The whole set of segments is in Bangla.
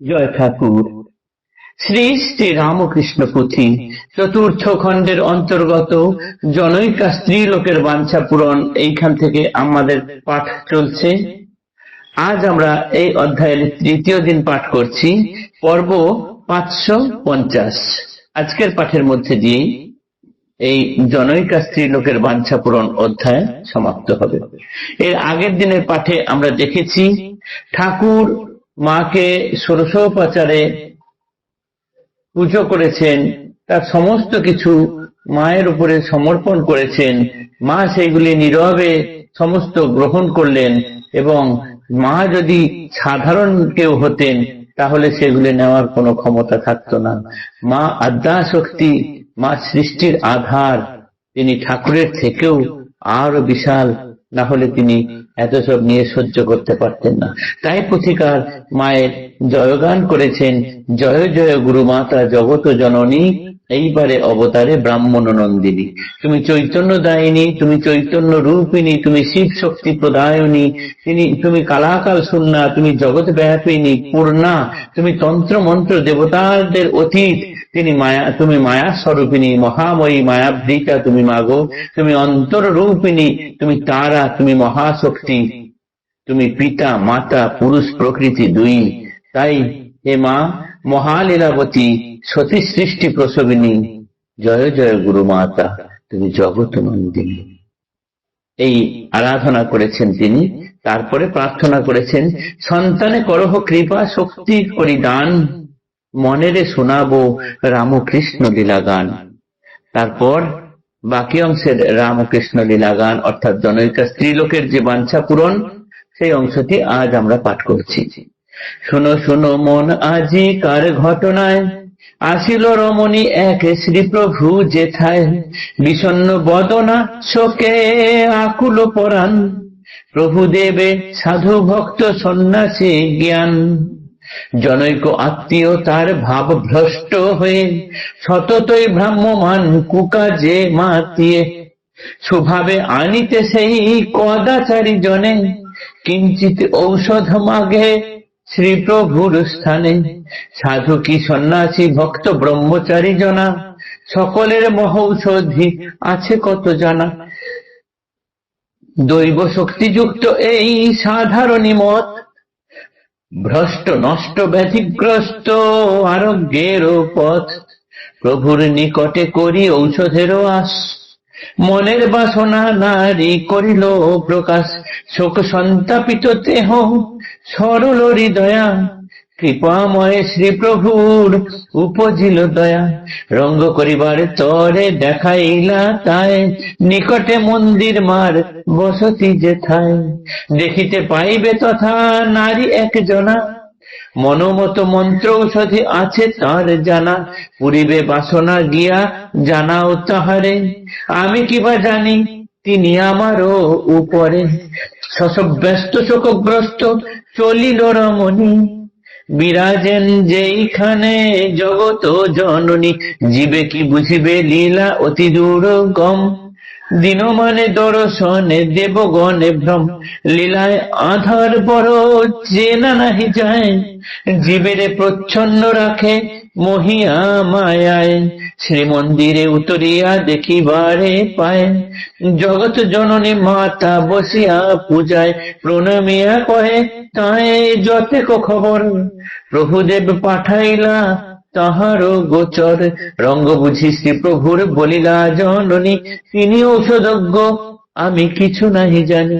জয় ঠাকুর। শ্রী শ্রী রামকৃষ্ণ পুঁথি চতুর্থ খণ্ডের অন্তর্গত জনৈকা স্ত্রী লোকের বাঞ্ছা পূরণ এইখান থেকে আমাদের পাঠ চলছে। আজ আমরা এই অধ্যায়ের তৃতীয় দিন পাঠ করছি, পর্ব পাঁচশো পঞ্চাশ। আজকের পাঠের মধ্যে দিয়ে এই জনৈকা স্ত্রী লোকের বাঞ্ছা পূরণ অধ্যায় সমাপ্ত হবে। এর আগের দিনের পাঠে আমরা দেখেছি, ঠাকুর মাকে ষোড়শোপাচারে পুজো করেছেন, তার সমস্ত কিছু মায়ের উপরে সমর্পণ করেছেন। মা সেইগুলি নীরবে সমস্ত গ্রহণ করলেন এবং মা যদি সাধারণ কেউ হতেন, তাহলে সেগুলি নেওয়ার কোনো ক্ষমতা থাকতো না। মা আদ্যা শক্তি মা সৃষ্টির আধার, তিনি ঠাকুরের থেকেও আরও বিশাল না হলে তিনি এত সব নিয়ে সহ্য করতে পারতেন না। তাই পুথিকার মায়ের জয়গান করেছেন, জয় জয় গুরু মাতা জগত জননী, এইবারে অবতারে ব্রাহ্মণ নন্দিনী। তুমি চৈতন্য দায়িনী, তুমি চৈতন্য রূপিনী তুমি শিব শক্তি প্রদায়নী, তিনি, তুমি কালাকাল শূন্যা তুমি জগৎ ব্যাপিনী, পূর্ণা, তুমি তন্ত্র মন্ত্র দেবতাদের অতীত তিনি মায়া, তুমি মায়া স্বরূপিনী মহাময়ী মায়াবৃতা তুমি মাগো, তুমি অন্তর রূপিনী তুমি তারা, তুমি মহাশক্তি, তুমি পিতা, মাতা, পুরুষ, প্রকৃতি দুই। তাই হে মা মহালীলাবতী সতী সৃষ্টি প্রসবিনী, জয় জয় গুরু মাতা, তুমি জগত নন্দিনী। এই আরাধনা করেছেন তিনি, তারপরে প্রার্থনা করেছেন, সন্তানে করহ কৃপা, শক্তি করি দান মনেরে শোনাবো রামকৃষ্ণ লীলা গান তারপর বাকি অংশের রামকৃষ্ণ লীলা গান অর্থাৎ জনৈকা স্ত্রীলোকের যে বাঞ্ছা পূরণ, সেই অংশটি আজ আমরা পাঠ করছি। শোনো শোনো মন আজি কার ঘটনায়? আসিল রমণী এক শ্রীপ্রভু যেথায়। বিষণ্ন বদনা শোকে আকুল পরাণ। প্রভু দেবে সাধু ভক্ত সন্ন্যাসী জ্ঞান। জনৈক আত্মীয় তার ভাব ভ্রষ্ট হয়ে, সততই ভ্রাম্যমান কুকাজে মাতিয়ে স্বভাবে আনিতে সেই কদাচারী জনে কিঞ্চিত ঔষধ মাগে শ্রীপ্রভুর স্থানে। সাধু কি সন্ন্যাসী, ভক্ত, ব্রহ্মচারী জনা? সকলের মহৌষধি আছে কত জানা? দৈব শক্তিযুক্ত এই সাধারণী মত ভ্রষ্ট, নষ্ট ব্যাধিগ্রস্ত আরোগ্যের পথ। প্রভুর নিকটে করি ঔষধেরও আস মনের বাসনা নারী করিল প্রকাশ। শোক সন্তাপিত দেহ সরল হৃদয়া। কৃপাময় শ্রীপ্রভুর উপজিল দয়া। রঙ্গ করিবার তরে দেখাইলা তাই, নিকটে মন্দির মার বসতি যেথায়। দেখিতে পাইবে তথা নারী একজনা। মনোমত মন্ত্র ঔষধি আছে তার জানা। পুরিবে বাসনা গিয়া জানাও তাহারে। আমি কিবা জানি, তিনি আমারও উপরে। শশব্যস্ত, শোকগ্রস্ত, চলিল রমণী। বিরাজেন যেইখানে জগত জননী, জীবে কি বুঝিবে লীলা অতি দুর্গম? দিন মানে দর্শনে দেবগণে ভ্রম, লীলায় আধার বড় চেনা নাহি যায়। জীবেরে প্রচ্ছন্ন রাখে মহিয়া মায়ায়, শ্রীমন্দিরে উতরিয়া দেখিবারে পায়। জগৎ জননী মাতা বসিয়া পূজায় প্রণমিয়া কহে তাই যতেক খবর। প্রভুদেব পাঠাইলা তাহারও গোচর। রঙ্গ বুঝি শ্রীপ্রভুর বলিলা, জননী, তিনি ঔষধজ্ঞ, আমি কিছু নাহি জানি।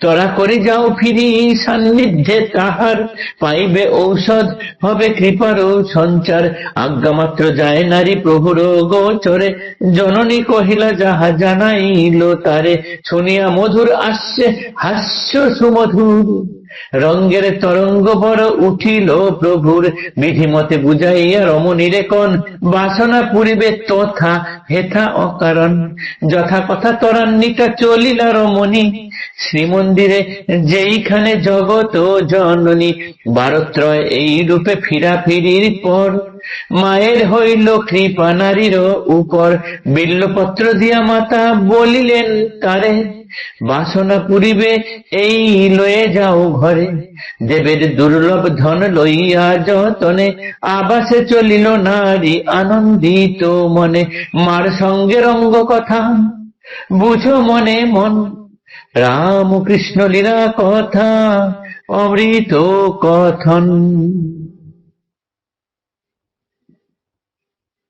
তোরা করে যাও ফিরি, সান্নিধ্যে তাহার পাইবে ঔষধ, হবে কৃপারও সঞ্চার। আজ্ঞা মাত্র যায় নারী প্রভুর গোচরে। জননী কহিলা, যাহা জানাইল তারে, শুনিয়া মধুর আসছে হাস্য সুমধুর। রঙ্গের তরঙ্গ বড় উঠিল প্রভুর বিধিমতে বুঝাইয়া রমণীরে কন বাসনা পুরিবে তথা হেথা অকারণ। যথা কথা তরান্বিতা চলিলা রমণী, শ্রীমন্দিরে যেইখানে জগত জননী, বারত্রয় এই রূপে ফিরা ফিরির পর। মায়ের হইল কৃপা নারীর উপর, বিল্লপত্র দিয়া মাতা বলিলেন তারে বাসনা পুরিবে, এই লয়ে যাও ঘরে। দেবের দুর্লভ ধন লইয়া যতনে, আবাসে চলিল নারী আনন্দিত মনে। মার সঙ্গে রঙ্গ কথা, বুঝো মনে মন। রাম কৃষ্ণ লীলা কথা, অমৃত কথন।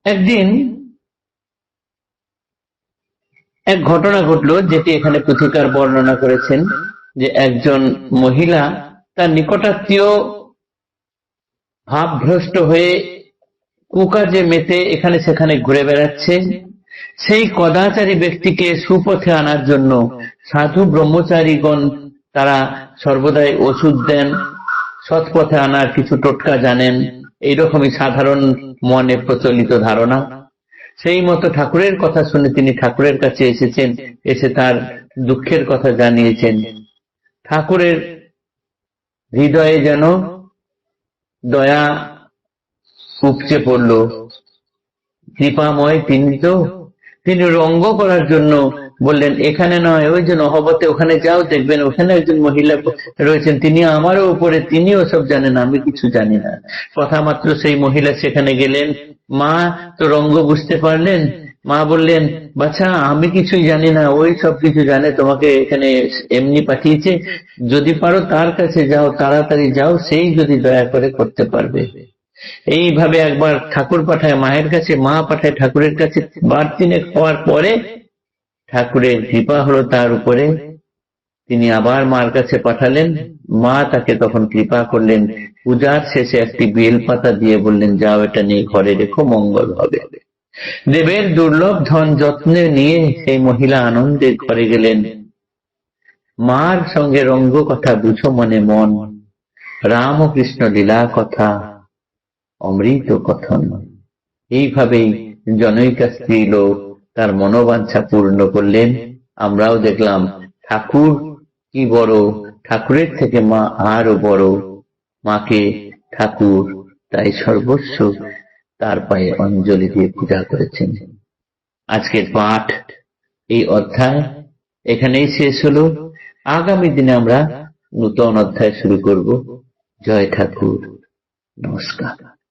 একদিন এক ঘটনা ঘটলো যেটি এখানে পুথিকার বর্ণনা করেছেন যে একজন মহিলা তার নিকটাত্মীয় ভাবভ্রষ্ট হয়ে কুকাজে মেতে এখানে সেখানে ঘুরে বেড়াচ্ছে। সেই কদাচারী ব্যক্তিকে সুপথে আনার জন্য সাধু ব্রহ্মচারীগণ তারা সর্বদাই ওষুধ দেন, সৎপথে আনার কিছু টোটকা জানেন। এইরকমই সাধারণ মনে প্রচলিত ধারণা। সেই মতো ঠাকুরের কথা শুনে তিনি ঠাকুরের কাছে এসেছেন, এসে তার দুঃখের কথা জানিয়েছেন। ঠাকুরের হৃদয়ে যেন দয়া উপচে পড়ল। কৃপাময় তিনি তো, তিনি রঙ্গ করার জন্য বললেন, এখানে নয়, ওই যে নহবতে ওখানে যাও, দেখবেন ওখানে একজন মহিলা রয়েছেন, তিনি আমারও উপরে তিনি ওসব জানেন, আমি কিছু জানি না। কথা মাত্র সেই মহিলা সেখানে গেলেন। মা তো রঙ্গ বুঝতে পারলেন? মা বললেন বাচ্চা আমি কিছুই জানি না, ওই সব কিছু জানে, তোমাকে এখানে এমনি পাঠিয়েছে। যদি পারো তার কাছে যাও, তাড়াতাড়ি যাও, সেই যদি দয়া করে করতে পারবে। এইভাবে একবার ঠাকুর পাঠায়, মায়ের কাছে, মা পাঠায় ঠাকুরের কাছে। বার তিনেক হওয়ার পরে ঠাকুরের কৃপা হলো তার উপরে। তিনি আবার মার কাছে পাঠালেন। মা তাকে তখন কৃপা করলেন। পূজার শেষে একটি বেল পাতা দিয়ে বললেন, যাও, এটা নিয়ে ঘরে রেখো, মঙ্গল হবে। দেবের দুর্লভ ধন যত্নে নিয়ে সেই মহিলা আনন্দে ঘরে গেলেন। মার সঙ্গে রঙ্গ কথা বুঝো মনে মন, রাম ও কৃষ্ণ লীলা কথা, অমৃত কথন। এইভাবেই জনৈকা স্ত্রী লোক তার মনোবাঞ্ছা পূর্ণ করলেন। আমরাও দেখলাম, ঠাকুর কি বড়, ঠাকুরের থেকে মা আরও বড়। মাকে ঠাকুর, তাই সর্বস্ব তার পায়ে অঞ্জলি দিয়ে পূজা করেছেন। আজকের পাঠ এই অধ্যায় এখানেই শেষ হলো। আগামী দিনে আমরা নূতন অধ্যায় শুরু করব। জয় ঠাকুর। নমস্কার।